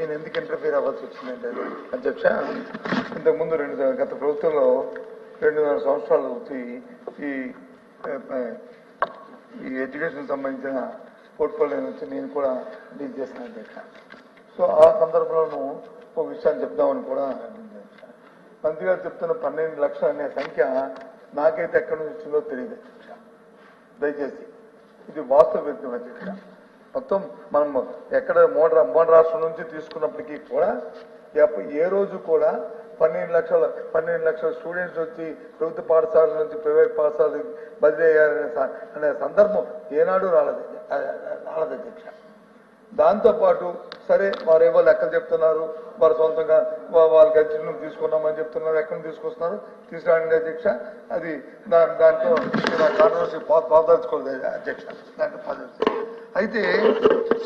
నేను ఎందుకు ఇంటర్ఫీర్ అవ్వాల్సి వచ్చిందంటే అధ్యక్ష ఇంతకుముందు రెండు గత ప్రభుత్వంలో రెండున్నర సంవత్సరాలు అవుతూ ఈ ఈ ఎడ్యుకేషన్ సంబంధించిన పోర్ట్ఫోలియో నుంచి నేను కూడా డీల్ చేశాను అధ్యక్ష సో ఆ సందర్భంలోనూ ఒక విషయాన్ని చెప్దామని కూడా మంత్రి గారు చెప్తున్న పన్నెండు లక్షలు అనే సంఖ్య నాకైతే ఎక్కడి నుంచి వచ్చిందో తెలియదు. దయచేసి ఇది వాస్తవ వ్యక్తం అధ్యక్ష మొత్తం మనం ఎక్కడ మోడ మోడ రాష్ట్రం నుంచి తీసుకున్నప్పటికీ కూడా ఏ రోజు కూడా పన్నెండు లక్షల పన్నెండు లక్షల స్టూడెంట్స్ వచ్చి ప్రభుత్వ పాఠశాల నుంచి ప్రైవేట్ పాఠశాలకు బదిలీ అయ్యారనే స- అనే సందర్భం ఏనాడు రాలేదు. రాలేదు అధ్యక్ష. దాంతోపాటు సరే వారేవో లెక్కలు చెప్తున్నారు వారు సొంతంగా వాళ్ళ ఖర్చులను తీసుకున్నామని చెప్తున్నారు ఎక్కడ నుంచి తీసుకొస్తున్నారు? తీసుకురాండి అధ్యక్ష. అది దాని దాంట్లో కాంట్రవర్సీ పాదలుచుకోలేదు అధ్యక్ష. దాంట్లో పాదలుచు అయితే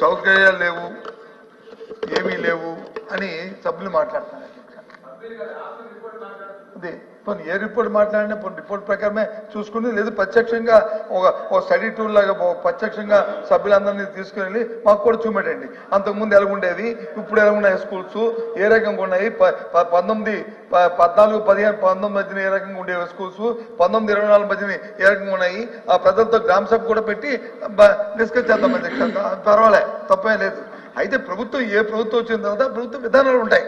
సౌకర్యాలు లేవు ఏమీ లేవు అని సభ్యులు మాట్లాడుతున్నారు. అది. పోనీ ఏ రిపోర్ట్ మాట్లాడినా పోనీ రిపోర్ట్ ప్రకారమే చూసుకుని లేదు ప్రత్యక్షంగా ఒక ఒక స్టడీ టూర్ లాగా ప్రత్యక్షంగా సభ్యులందరినీ తీసుకుని వెళ్ళి మాకు కూడా చూపెట్టండి. అంతకుముందు ఎలా ఉండేది? ఇప్పుడు ఎలాగున్నాయి స్కూల్స్ ఏ రకంగా ఉన్నాయి? ప- ప- పంతొమ్మిది పద్నాలుగు పదిహేను పంతొమ్మిది మధ్యన ఏ రకంగా ఉండేవి స్కూల్స్ పంతొమ్మిది ఇరవై నాలుగు మధ్యన ఏ రకంగా ఉన్నాయి? ఆ ప్రజలతో గ్రామ సభ కూడా పెట్టి డిస్కస్ చేద్దాం అధ్యక్ష పర్వాలే తప్పేం లేదు. అయితే ప్రభుత్వం ఏ ప్రభుత్వం వచ్చిన తర్వాత ప్రభుత్వ విధానాలు ఉంటాయి.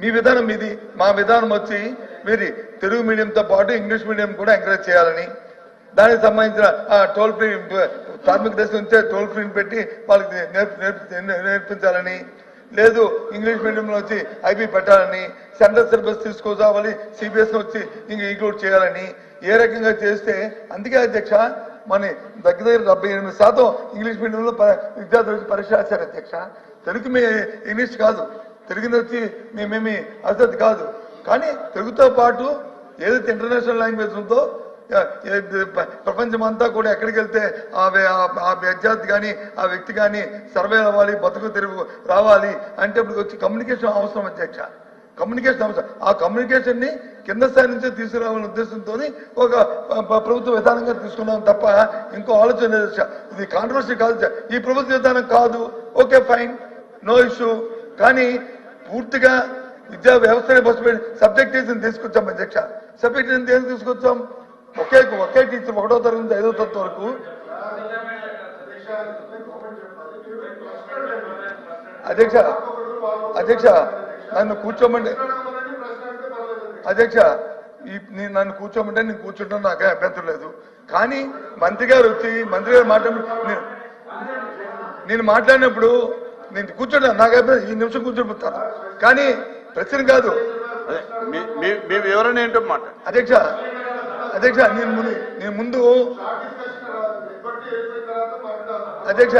మీ విధానం ఇది మా విధానం వచ్చి మీరు తెలుగు మీడియంతో పాటు ఇంగ్లీష్ మీడియం కూడా ఎంకరేజ్ చేయాలని దానికి సంబంధించిన టోల్ ఫ్రీ కార్మిక దశ నుంచే టోల్ ఫ్రీని పెట్టి వాళ్ళకి నేర్పి- నేర్పి- నేర్పించాలని లేదు ఇంగ్లీష్ మీడియంలో వచ్చి ఐబీ పెట్టాలని సెంట్రల్ సిలబస్ తీసుకురావాలి సిబిఎస్ వచ్చి ఇంక ఇంక్లూడ్ చేయాలని ఏ రకంగా చేస్తే అందుకే అధ్యక్ష మన దగ్గర దగ్గర డెబ్బై ఎనిమిది శాతం ఇంగ్లీష్ మీడియంలో ప- విద్యార్థులు పరీక్ష రాశారు అధ్యక్ష. తెలుగు మీ ఇంగ్లీష్ కాదు. తిరిగింది వచ్చి మేమేమి అసలు కాదు. కానీ తెలుగుతో పాటు ఏదైతే ఇంటర్నేషనల్ లాంగ్వేజ్ ఉందో ప్రపంచం అంతా కూడా ఎక్కడికి వెళ్తే ఆ వ్య- ఆ- విద్యార్థి కానీ ఆ వ్యక్తి కానీ సర్వే అవ్వాలి బతుకు తెరువు రావాలి అంటే ఇప్పుడు వచ్చి కమ్యూనికేషన్ అవసరం అధ్యక్ష. కమ్యూనికేషన్ అవసరం. ఆ కమ్యూనికేషన్ని కింద స్థాయి నుంచే తీసుకురావాలనే ఉద్దేశంతో ఒక ప్రభుత్వ విధానంగా తీసుకున్నాం తప్ప ఇంకో ఆలోచన ఇది కాంట్రవర్సీ కాదు ఈ ప్రభుత్వ విధానం కాదు. ఓకే ఫైన్ నో ఇష్యూ కానీ పూర్తిగా విద్యా వ్యవస్థని బస్సు సబ్జెక్ట్ తీసుకొచ్చాం అధ్యక్ష. సబ్జెక్టేషన్ టీచర్ని దేనికి తీసుకొచ్చాం? ఒకే ఒకే టీచర్ ఒకటో తరగతి నుంచి ఐదో తరగతి వరకు. అధ్యక్ష అధ్యక్ష నన్ను కూర్చోమంటే అధ్యక్ష ఈ నేను నన్ను కూర్చోమంటే నేను కూర్చుంటాను నాకే అభ్యంతరం లేదు. కానీ మంత్రి గారు వచ్చి మంత్రి గారు మాట్లాడి నేను మాట్లాడినప్పుడు నేను కూర్చుంటాను నాకు అభ్యంతరం ఈ నిమిషం కూర్చోబోతాను కానీ ప్రశ్న కాదు. మీ- వివరణ ఏంటో మాట అధ్యక్ష అధ్యక్ష నేను ముందు నేను ముందు అధ్యక్ష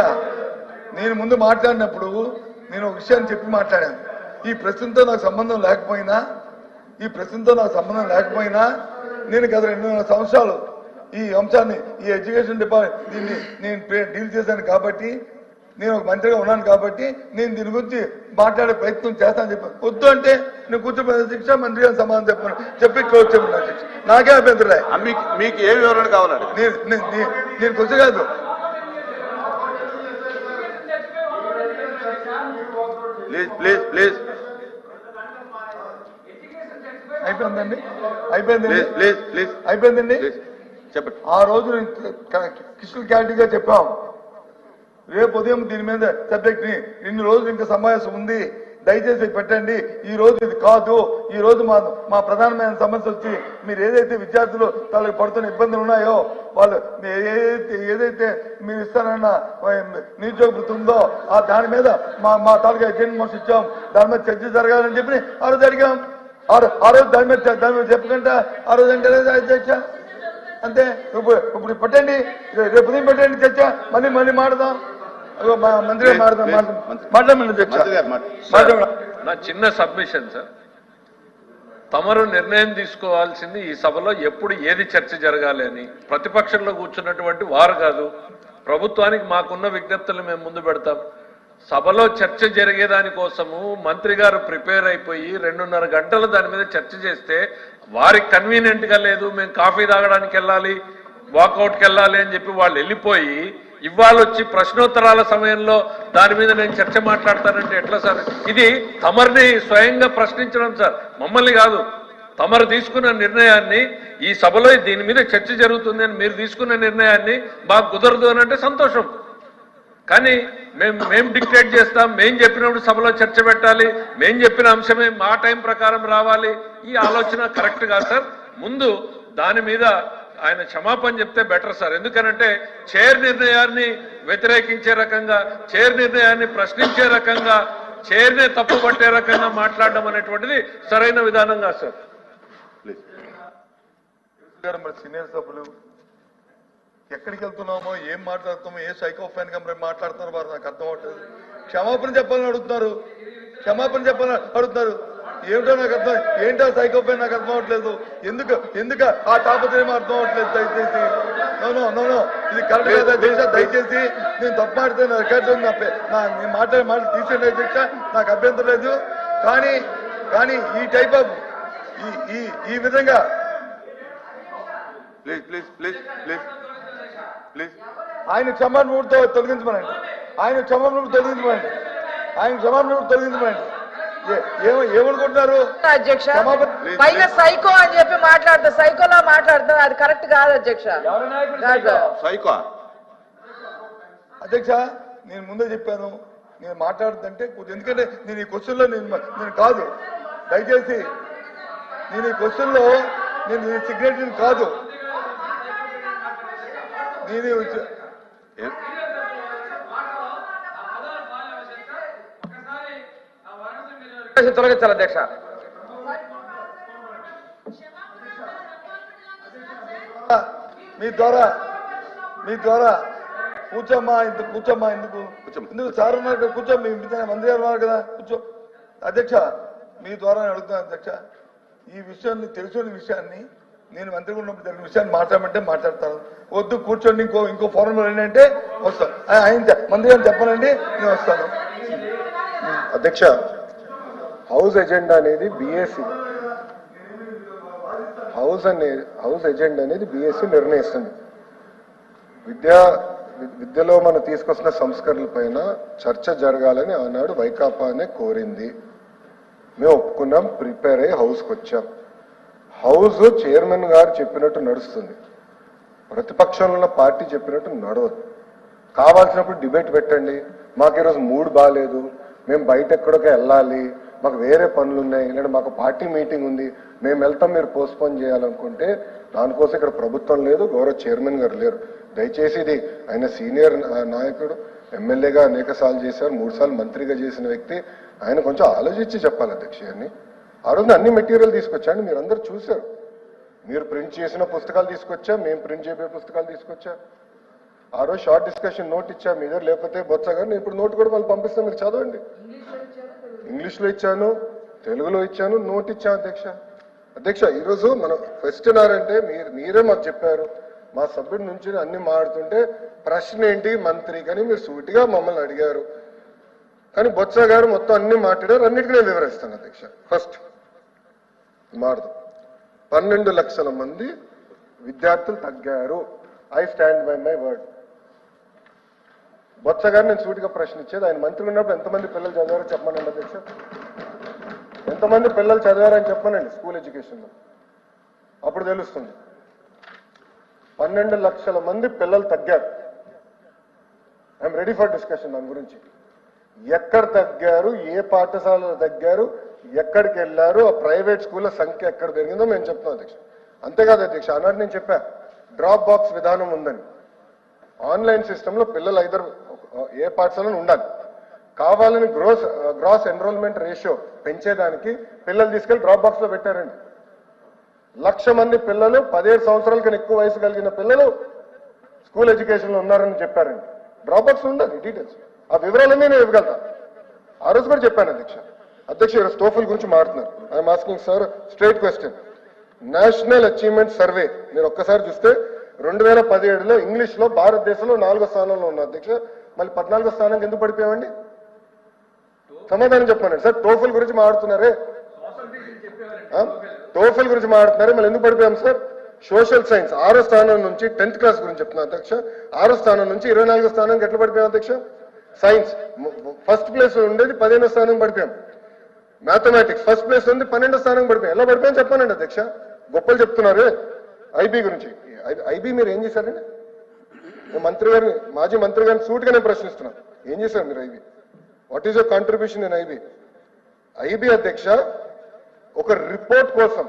నేను ముందు మాట్లాడినప్పుడు నేను ఒక విషయాన్ని చెప్పి మాట్లాడాను. ఈ ప్రశ్నతో నాకు సంబంధం లేకపోయినా ఈ ప్రశ్నతో నాకు సంబంధం లేకపోయినా నేను గత రెండున్నర సంవత్సరాలు ఈ అంశాన్ని ఈ ఎడ్యుకేషన్ డిపార్ట్మెంట్ దీన్ని నేను డీల్ చేశాను కాబట్టి నేను ఒక మంత్రిగా ఉన్నాను కాబట్టి నేను దీని గురించి మాట్లాడే ప్రయత్నం చేస్తానని చెప్పాను వద్దు అంటే నేను కూర్చోబోయే శిక్ష మంత్రి గారిని సమాధానం చెప్పాను. చెప్పి క్లోజ్ చెప్పండి అధ్యక్ష నాకే అభ్యంతరం ఆ, మీకు మీకు ఏ వివరణ కావాలండి? నేను కొంచెం కాదు. Please please please. అయిపోయిందండి? అయిపోయిందండి? ప్లీజ్ ప్లీజ్ అయిపోయిందండి? చెప్పండి. ఆ రోజు క్రిస్టల్ క్లారిటీగా చెప్పాం. రేపు ఉదయం దీని మీద సబ్జెక్ట్ని ఇన్ని రోజులు ఇంకా సమావేశం ఉంది. దయచేసి పెట్టండి. ఈ రోజు ఇది కాదు. ఈ రోజు మా మా ప్రధానమైన సమస్య వచ్చి మీరు ఏదైతే విద్యార్థులు వాళ్ళకి పడుతున్న ఇబ్బందులు ఉన్నాయో వాళ్ళు ఏదైతే ఏదైతే మీరు ఇస్తారన్న నిరుద్యోగ వృత్తి ఉందో ఆ దాని మీద మా మా తాలూకా ఎజెంట్ మోసం ఇచ్చాం. దాని మీద చర్చ జరగాలని చెప్పి ఆ రోజు అడిగాం. ఆ రోజు దాని మీద దాని మీద చెప్పకుండా ఆ రోజు అంటే లేదా అధ్యక్ష అంతే. ఇప్పుడు ఇప్పుడు పెట్టండి. రేపు ఉదయం పెట్టండి చర్చ. మళ్ళీ మళ్ళీ మాడదాం మంత్రి నా చిన్న సబ్మిషన్ సార్. తమరు నిర్ణయం తీసుకోవాల్సింది ఈ సభలో ఎప్పుడు ఏది చర్చ జరగాలి అని. ప్రతిపక్షంలో కూర్చున్నటువంటి వారు కాదు. ప్రభుత్వానికి మాకున్న విజ్ఞప్తులు మేము ముందు పెడతాం. సభలో చర్చ జరిగేదాని కోసము మంత్రి గారు ప్రిపేర్ అయిపోయి రెండున్నర గంటలు దాని మీద చర్చ చేస్తే వారికి కన్వీనియంట్గా లేదు. మేము కాఫీ తాగడానికి వెళ్ళాలి వాకౌట్కి వెళ్ళాలి అని చెప్పి వాళ్ళు వెళ్ళిపోయి ఇవాళ వచ్చి ప్రశ్నోత్తరాల సమయంలో దాని మీద నేను చర్చ మాట్లాడతానంటే ఎట్లా సార్? ఇది తమరిని స్వయంగా ప్రశ్నించడం సార్. మమ్మల్ని కాదు. తమరు తీసుకున్న నిర్ణయాన్ని ఈ సభలో దీని మీద చర్చ జరుగుతుంది అని మీరు తీసుకున్న నిర్ణయాన్ని మాకు కుదరదు అని అంటే సంతోషం. కానీ మేము మేము డిక్టేట్ చేస్తాం. మేం చెప్పినప్పుడు సభలో చర్చ పెట్టాలి. మేం చెప్పిన అంశమే మా టైం ప్రకారం రావాలి. ఈ ఆలోచన కరెక్ట్ కాదు సార్. ముందు దాని మీద ఆయన క్షమాపణ చెప్తే బెటర్ సార్. ఎందుకనంటే చైర్ నిర్ణయాన్ని వ్యతిరేకించే రకంగా చైర్ నిర్ణయాన్ని ప్రశ్నించే రకంగా చైర్నే తప్పు పట్టే రకంగా మాట్లాడడం అనేటువంటిది సరైన విధానం కాదు సార్. ప్లీజ్. సీనియర్ సభ్యులు ఎక్కడికి వెళ్తున్నామో ఏం మాట్లాడుతామో ఏ సైకోఫైన్గా మరి మాట్లాడుతున్నారు వారు నాకు అర్థం అవట్లేదు క్షమాపణ చెప్పాలని అడుగుతున్నారు. క్షమాపణ చెప్పాలని అడుగుతున్నారు. ఏమిటో నాకు అర్థం ఏంటో సైకోఫాన్ నాకు అర్థం అవట్లేదు ఎందుకు ఎందుకు ఆ తాపత్రయం అర్థం అవట్లేదు దయచేసి? నోనో నోనో ఇది కరెక్ట్ కదా. దేశ దయచేసి నేను తప్పు మాడితే నా రికార్డు. నా నేను మాట్లాడే మాట తీసేయండి అధ్యక్ష నాకు అభ్యంతరం లేదు. కానీ కానీ ఈ టైప్ ఆఫ్ ఈ ఈ ఈ విధంగా please please please please please ఆయన క్షమాపణతో తొలగించమనండి. ఆయన క్షమాపణ తొలగించమనండి. ఆయన తొలగించమనండి. ఏ- ఏమ- ఏమనుకుంటున్నారు? అధ్యక్ష పైగా సైకో అని చెప్పి మాట్లాడతా సైకోలా మాట్లాడుతున్నా అది కరెక్ట్ కాదు అధ్యక్ష. సైకో? అధ్యక్ష నేను ముందే చెప్పాను. నేను మాట్లాడుతుంటే కొంచెం ఎందుకంటే నేను ఈ క్వశ్చన్లో నేను నేను కాదు. దయచేసి నేను ఈ క్వశ్చన్లో నేను నేను సిగ్నేటరీ కాదు. నేను ఈ- ఏ- తొలగించాలి అధ్యక్ష. మీ ద్వారా మీ ద్వారా కూర్చోమ్మా ఇంత కూర్చోమ్మా ఎందుకు. ఎందుకు సార్ ఉన్నారు కదా, కూర్చో మీ మంత్రి గారు ఉన్నారు కదా కూర్చో. అధ్యక్ష మీ ద్వారా నేను అడుగుతాను అధ్యక్ష ఈ విషయాన్ని తెలిసిన విషయాన్ని నేను మంత్రిగా ఉన్నప్పుడు జరిగిన విషయాన్ని మాట్లాడమంటే మాట్లాడతాను వద్దు కూర్చోండి ఇంకో ఇంకో ఫోరం ఏంటంటే వస్తాను ఆయన మంత్రి గారు చెప్పనండి నేను వస్తాను. అధ్యక్ష హౌస్ ఎజెండా అనేది బిఎస్సి హౌస్ అనే హౌస్ ఎజెండా అనేది బిఎస్సి నిర్ణయిస్తుంది. విద్యా విద్యలో మనం తీసుకొస్తున్న సంస్కరణల పైన చర్చ జరగాలని ఆనాడు వైకాపానే కోరింది. మేము ఒప్పుకున్నాం ప్రిపేర్ అయ్యి హౌస్కి వచ్చాం. హౌస్ చైర్మన్ గారు చెప్పినట్టు నడుస్తుంది. ప్రతిపక్షంలో ఉన్న పార్టీ చెప్పినట్టు నడవదు. కావాల్సినప్పుడు డిబేట్ పెట్టండి. మాకు ఈరోజు మూడ్ బాగాలేదు మేము బయట ఎక్కడికి వెళ్ళాలి. మాకు వేరే పనులు ఉన్నాయి లేదా మాకు పార్టీ మీటింగ్ ఉంది. మేము వెళ్తాం మీరు పోస్ట్పోన్ చేయాలనుకుంటే దానికోసం ఇక్కడ ప్రభుత్వం లేదు గౌరవ చైర్మన్ గారు లేరు. దయచేసి ఇది ఆయన సీనియర్ నాయకుడు ఎమ్మెల్యేగా అనేక సార్లు చేశారు మూడు సార్లు మంత్రిగా చేసిన వ్యక్తి. ఆయన కొంచెం ఆలోచించి చెప్పాలి అధ్యక్ష ఆ రోజున అన్ని మెటీరియల్ తీసుకొచ్చాను మీరు అందరు చూశారు. మీరు ప్రింట్ చేసిన పుస్తకాలు తీసుకొచ్చా? మేము ప్రింట్ చేయబోయే పుస్తకాలు తీసుకొచ్చా? ఆ రోజు షార్ట్ డిస్కషన్ నోట్ ఇచ్చా మీ దగ్గర? లేకపోతే బొత్స గారు ఇప్పుడు నోట్ కూడా మళ్ళీ పంపిస్తాను మీరు చదవండి. ఇంగ్లీష్లో ఇచ్చాను తెలుగులో ఇచ్చాను నోట్ ఇచ్చాను అధ్యక్ష? అధ్యక్ష ఈరోజు మనం క్వశ్చన్ అంటే మీరు మీరే మాకు చెప్పారు. మా సభ్యుడి నుంచి అన్ని మాడుతుంటే ప్రశ్న ఏంటి మంత్రి కానీ మీరు సూటిగా మమ్మల్ని అడిగారు. కానీ బొత్స గారు మొత్తం అన్ని మాట్లాడారు అన్నిటికీ నేను వివరిస్తాను అధ్యక్ష. ఫస్ట్ మారదు. పన్నెండు లక్షల మంది విద్యార్థులు తగ్గారు. I stand by my word Botsa garu నేను సూటిగా ప్రశ్న ఇచ్చేది ఆయన మంత్రి ఉన్నప్పుడు ఎంతమంది పిల్లలు చదివారో చెప్పమనండి అధ్యక్ష. ఎంతమంది పిల్లలు చదివారని చెప్పనండి స్కూల్ ఎడ్యుకేషన్లో. అప్పుడు తెలుస్తుంది. పన్నెండు లక్షల మంది పిల్లలు తగ్గారు. ఐఎమ్ రెడీ ఫర్ డిస్కషన్ దాని గురించి. ఎక్కడ తగ్గారు? ఏ పాఠశాలలో తగ్గారు? ఎక్కడికి వెళ్ళారు? ఆ ప్రైవేట్ స్కూళ్ళ సంఖ్య ఎక్కడ పెరిగిందో మేము చెప్తున్నాం అధ్యక్ష. అంతేకాదు అధ్యక్ష అన్నాడు నేను చెప్పా డ్రాప్ బాక్స్ విధానం ఉందని. ఆన్లైన్ సిస్టంలో పిల్లలు ఇద్దరు ఏ పాఠశాలలో ఉండాలి. కావాలని గ్రోస్ గ్రాస్ ఎన్రోల్మెంట్ రేషియో పెంచేదానికి పిల్లలు తీసుకెళ్ళి డ్రాప్ బాక్స్లో పెట్టారండి. లక్ష మంది పిల్లలు పదిహేడు సంవత్సరాల కన్నా ఎక్కువ వయసు కలిగిన పిల్లలు స్కూల్ ఎడ్యుకేషన్లో ఉన్నారని చెప్పారండి. డ్రాప్ బాక్స్ ఉండాలి డీటెయిల్స్ ఆ వివరాలన్నీ నేను ఇవ్వగలుగుతా. ఆ రోజు కూడా చెప్పాను అధ్యక్ష. అధ్యక్ష ఈరోజు టోఫుల్ గురించి మాట్లాడుతున్నారు. I'm asking sir straight question national achievement survey మీరు ఒక్కసారి చూస్తే రెండు వేల పదిహేడులో ఇంగ్లీష్లో భారతదేశంలో నాలుగో స్థానంలో ఉన్న అధ్యక్ష. మళ్ళీ పద్నాలుగో స్థానానికి ఎందుకు పడిపోయామండి సమాధానం చెప్పండి సార్ టోఫిల్ గురించి మాట్లాడుతున్నారే? టోఫిల్ గురించి మాట్లాడుతున్నారే? మళ్ళీ ఎందుకు పడిపోయాం సార్? సోషల్ సైన్స్ ఆరో స్థానం నుంచి టెన్త్ క్లాస్ గురించి చెప్తున్నాను అధ్యక్ష. ఆరో స్థానం నుంచి ఇరవై నాలుగో స్థానానికి ఎట్లా పడిపోయాం అధ్యక్ష? సైన్స్ ఫస్ట్ ప్లేస్ ఉండేది పదిహేనో స్థానం పడిపోయాం. మ్యాథమెటిక్స్ ఫస్ట్ ప్లేస్ ఉంది పన్నెండో స్థానం పడిపోయాం. ఎలా పడిపోయాం చెప్పానండి అధ్యక్ష? గొప్పలు చెప్తున్నారు? ఐబీ గురించి. ఐబీ మీరు ఏం చేశారండి? నేను మంత్రి గారిని మాజీ మంత్రి గారిని సూటిగా నేను ప్రశ్నిస్తున్నాను ఏం చేశారు మీరు IB? What is your contribution in IB? IB అధ్యక్ష ఒక రిపోర్ట్ కోసం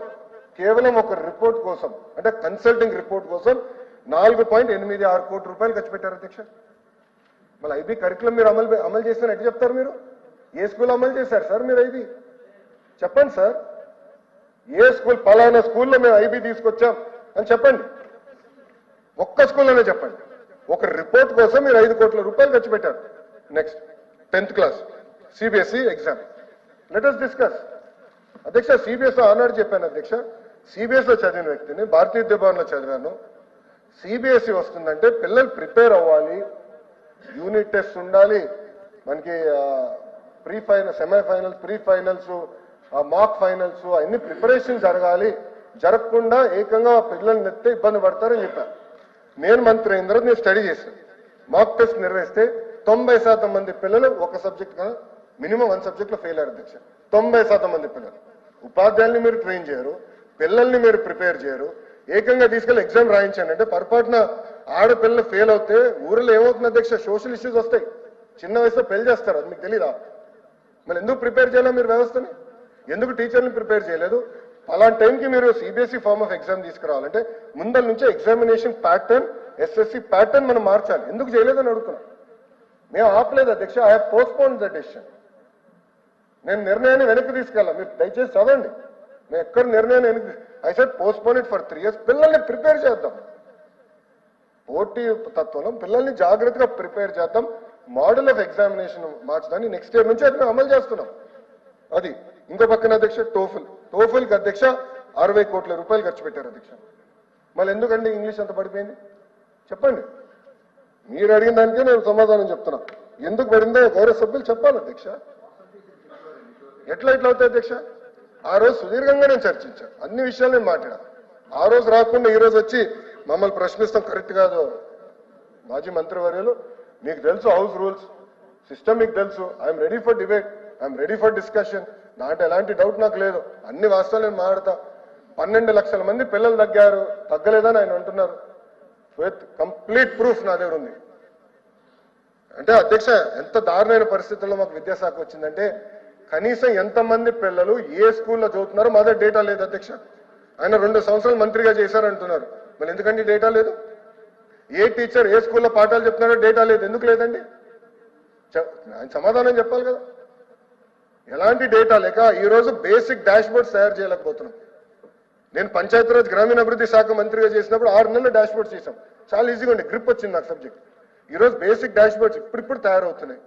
కేవలం ఒక రిపోర్ట్ కోసం అంటే కన్సల్టింగ్ రిపోర్ట్ కోసం నాలుగు పాయింట్ ఎనిమిది ఆరు కోట్ల రూపాయలు ఖర్చు పెట్టారు అధ్యక్ష. మళ్ళీ ఐబీ కరికులం మీరు అమలు అమలు చేసిన ఎట్లా చెప్తారు మీరు? ఏ స్కూల్ అమలు చేశారు సార్ మీరు ఐబీ? చెప్పండి సార్. ఏ స్కూల్ పలానా స్కూల్లో మేము ఐబీ తీసుకొచ్చాం అని చెప్పండి. ఒక్క స్కూల్లోనే చెప్పండి. ఒక రిపోర్ట్ కోసం మీరు ఐదు కోట్ల రూపాయలు ఖర్చు పెట్టారు. Next tenth class CBSE exam let us discuss అధ్యక్ష సిబిఎస్ఈ ఆనాడు చెప్పాను అధ్యక్ష. సిబిఎస్ఈలో చదివిన వ్యక్తిని భారతీయ విద్యాభవన్లో చదివాను. సిబిఎస్ఈ వస్తుందంటే పిల్లలు ప్రిపేర్ అవ్వాలి. యూనిట్ టెస్ట్ ఉండాలి. మనకి pre final semifinals pre finals mock finals అన్ని ప్రిపరేషన్ జరగాలి. జరగకుండా ఏకంగా పిల్లల్ని నెత్తే ఇబ్బంది పడతారని చెప్పారు. నేను మంత్రి అయిన తర్వాత నేను స్టడీ చేశాను. మాక్ టెస్ట్ నిర్వహిస్తే తొంభై శాతం మంది పిల్లలు ఒక సబ్జెక్ట్ మినిమం వన్ సబ్జెక్ట్లో ఫెయిల్ అయ్యారు అధ్యక్ష తొంభై శాతం మంది పిల్లలు. ఉపాధ్యాయుల్ని మీరు ట్రైన్ చేయరు పిల్లల్ని మీరు ప్రిపేర్ చేయరు. ఏకంగా తీసుకెళ్ళి ఎగ్జామ్ రాయించానంటే పొరపాటున ఆడపిల్లలు ఫెయిల్ అవుతే ఊరిలో ఏమవుతుంది అధ్యక్ష? సోషల్ ఇష్యూస్ వస్తాయి. చిన్న వయసులో పెళ్ళి చేస్తారు. అది మీకు తెలీదా? మరి ఎందుకు ప్రిపేర్ చేయాలి మీరు వ్యవస్థని? ఎందుకు టీచర్ని ప్రిపేర్ చేయలేదు? అలాంటి టైంకి మీరు సిబిఎస్ఈ ఫార్మ్ ఆఫ్ ఎగ్జామ్ తీసుకురావాలంటే ముందల నుంచే ఎగ్జామినేషన్ ప్యాటర్న్ ఎస్ఎస్సి ప్యాటర్న్ మనం మార్చాలి. ఎందుకు చేయలేదని అడుగుతున్నాం. మేము ఆపలేదు అధ్యక్ష. ఐ పోస్ట్పోన్ ద డెసిషన్ నేను నిర్ణయాన్ని వెనక్కి తీసుకెళ్ళాం మీరు దయచేసి చదవండి. మేము ఎక్కడ నిర్ణయాన్ని వెనక్కి I set postpone it for three years పిల్లల్ని ప్రిపేర్ చేద్దాం. పోటీ తత్వంలో పిల్లల్ని జాగ్రత్తగా ప్రిపేర్ చేద్దాం. మోడల్ ఆఫ్ ఎగ్జామినేషన్ మార్చడాన్ని నెక్స్ట్ ఇయర్ నుంచి అది మేము అమలు చేస్తున్నాం. అది ఇంకో పక్కన అధ్యక్ష టోఫుల్ టోఫుల్కి అధ్యక్ష అరవై కోట్ల రూపాయలు ఖర్చు పెట్టారు అధ్యక్ష. మళ్ళీ ఎందుకండి ఇంగ్లీష్ అంత పడిపోయింది? చెప్పండి. మీరు అడిగిన దానికే నేను సమాధానం చెప్తున్నా. ఎందుకు పడిందో గౌరవ సభ్యులు చెప్పాలి అధ్యక్ష. ఎట్లా ఎట్లా అవుతాయి అధ్యక్ష? ఆ రోజు సుదీర్ఘంగా నేను చర్చించాను అన్ని విషయాలు నేను మాట్లాడా. ఆ రోజు రాకుండా ఈ రోజు వచ్చి మమ్మల్ని ప్రశ్నిస్తాం కరెక్ట్ కాదు. మాజీ మంత్రివర్యులు మీకు తెలుసు హౌస్ రూల్స్. సిస్టమ్ మీకు తెలుసు. I'm ready for debate. I'm ready for discussion. దాంట్లో ఎలాంటి డౌట్ నాకు లేదు. అన్ని వాస్తవాలు నేను మాట్లాడతా. పన్నెండు లక్షల మంది పిల్లలు తగ్గారు. తగ్గలేదని ఆయన అంటున్నారు. విత్ కంప్లీట్ ప్రూఫ్ నా దగ్గర ఉంది. అంటే అధ్యక్ష ఎంత దారుణమైన పరిస్థితుల్లో మాకు విద్యాశాఖ వచ్చిందంటే కనీసం ఎంతమంది పిల్లలు ఏ స్కూల్లో చదువుతున్నారో మా దగ్గర డేటా లేదు అధ్యక్ష. ఆయన రెండు సంవత్సరాలు మంత్రిగా చేశారంటున్నారు మరి ఎందుకండి డేటా లేదు? ఏ టీచర్ ఏ స్కూల్లో పాఠాలు చెప్తున్నారో డేటా లేదు. ఎందుకు లేదండి? ఆయన సమాధానం చెప్పాలి కదా. ఎలాంటి డేటా లేక ఈరోజు బేసిక్ డాష్ బోర్డ్స్ తయారు చేయలేకపోతున్నాం. నేను పంచాయతీరాజ్ గ్రామీణాభివృద్ధి శాఖ మంత్రిగా చేసినప్పుడు ఆరు నెలలు డాష్ బోర్డ్స్ చేశాం. చాలా ఈజీగా ఉండే గ్రిప్ వచ్చింది నాకు సబ్జెక్ట్ ఈరోజు బేసిక్ డాష్ బోర్డ్స్ ఇప్పుడిప్పుడు తయారవుతున్నాయి.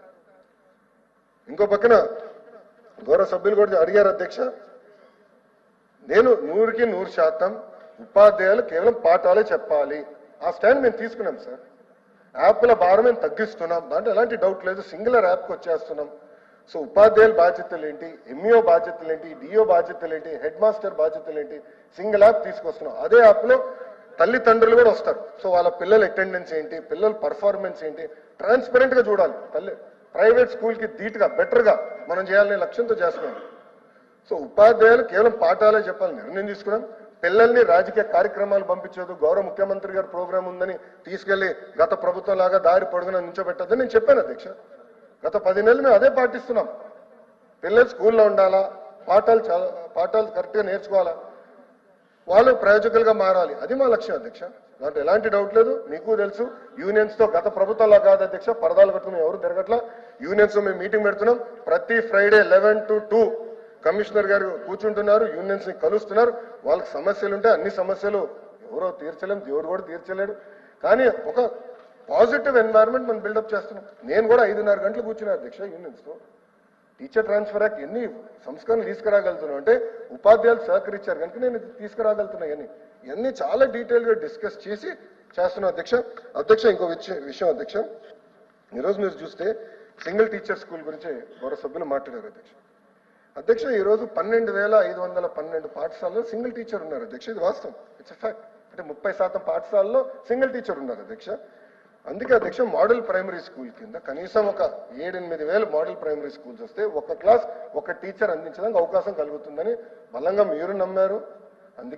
ఇంకో పక్కన గౌరవ సభ్యులు కూడా అడిగారు అధ్యక్ష నేను నూరుకి నూరు శాతం ఉపాధ్యాయులు కేవలం పాఠాలే చెప్పాలి. ఆ స్టాండ్ మేము తీసుకున్నాం సార్. యాప్ల భారం మేము తగ్గిస్తున్నాం. దాంట్లో ఎలాంటి డౌట్ లేదు. సింగులర్ యాప్కి వచ్చేస్తున్నాం. సో ఉపాధ్యాయుల బాధ్యతలు ఏంటి? ఎంఈఓ బాధ్యతలు ఏంటి? డిఓ బాధ్యతలు ఏంటి? హెడ్ మాస్టర్ బాధ్యతలు ఏంటి? సింగిల్ యాప్ తీసుకొస్తున్నాం. అదే యాప్లో తల్లిదండ్రులు కూడా వస్తారు. సో వాళ్ళ పిల్లల అటెండెన్స్ ఏంటి? పిల్లల పర్ఫార్మెన్స్ ఏంటి? ట్రాన్స్పరెంట్గా చూడాలి. తల్లి ప్రైవేట్ స్కూల్కి ధీటుగా మనం చేయాలనే లక్ష్యంతో చేస్తున్నాం. సో ఉపాధ్యాయులు కేవలం పాఠాలే చెప్పాలి. నిర్ణయం తీసుకున్నాం. పిల్లల్ని రాజకీయ కార్యక్రమాలు పంపించదు గౌరవ ముఖ్యమంత్రి గారి ప్రోగ్రాం ఉందని తీసుకెళ్ళి గత ప్రభుత్వం లాగా దారి పొడుగున నుంచోబెట్టద్దని నేను చెప్పాను అధ్యక్ష. గత పది నెలలు మేము అదే పాటిస్తున్నాం. పిల్లలు స్కూల్లో ఉండాలా? పాఠాలు పాఠాలు కరెక్ట్గా నేర్చుకోవాలా? వాళ్ళు ప్రయోజకులుగా మారాలి. అది మా లక్ష్యం అధ్యక్ష. దాంట్లో ఎలాంటి డౌట్ లేదు. మీకు తెలుసు. యూనియన్స్తో గత ప్రభుత్వంలో కాదు అధ్యక్ష. పరదాలు కట్టుకుని ఎవరు తిరగట్లా. యూనియన్స్ మేము మీటింగ్ పెడుతున్నాం. ప్రతి Friday eleven to two commissioner garu కూర్చుంటున్నారు. యూనియన్స్ని కలుస్తున్నారు. వాళ్ళకి సమస్యలు ఉంటే అన్ని సమస్యలు ఎవరో తీర్చలేం. దేవుడు కూడా తీర్చలేడు. కానీ ఒక పాజిటివ్ ఎన్వైరన్మెంట్ మనం బిల్డప్ చేస్తున్నాం. నేను కూడా ఐదున్నర గంటలు కూర్చున్నా అధ్యక్ష యూనియన్స్తో. టీచర్ ట్రాన్స్ఫర్ యాక్ట్ ఎన్ని సంస్కరణలు తీసుకురాగలుగుతున్నాం అంటే ఉపాధ్యాయులు సహకరించారు కనుక నేను ఇది తీసుకురాగలుగుతున్నా ఇవన్నీ. ఇవన్నీ చాలా డీటెయిల్గా డిస్కస్ చేసి చేస్తున్నా అధ్యక్ష. అధ్యక్ష ఇంకో విషయం విషయం అధ్యక్ష. ఈరోజు మీరు చూస్తే సింగిల్ టీచర్ స్కూల్ గురించి గౌరవ సభ్యులు మాట్లాడారు అధ్యక్ష. అధ్యక్ష ఈరోజు పన్నెండు వేల ఐదు వందల పన్నెండు పాఠశాలలో సింగిల్ టీచర్ ఉన్నారు అధ్యక్ష. ఇది వాస్తవం. ఇట్స్ ఫ్యాక్ట్ అంటే ముప్పై శాతం పాఠశాలలో సింగిల్ టీచర్ ఉన్నారు అధ్యక్ష. అందుకే అధ్యక్ష మోడల్ ప్రైమరీ స్కూల్ కింద కనీసం ఒక ఏడెనిమిది వేలు మోడల్ ప్రైమరీ స్కూల్స్ వస్తే ఒక క్లాస్ ఒక టీచర్ అందించడానికి అవకాశం కలుగుతుందని బలంగా మీరు నమ్మారు.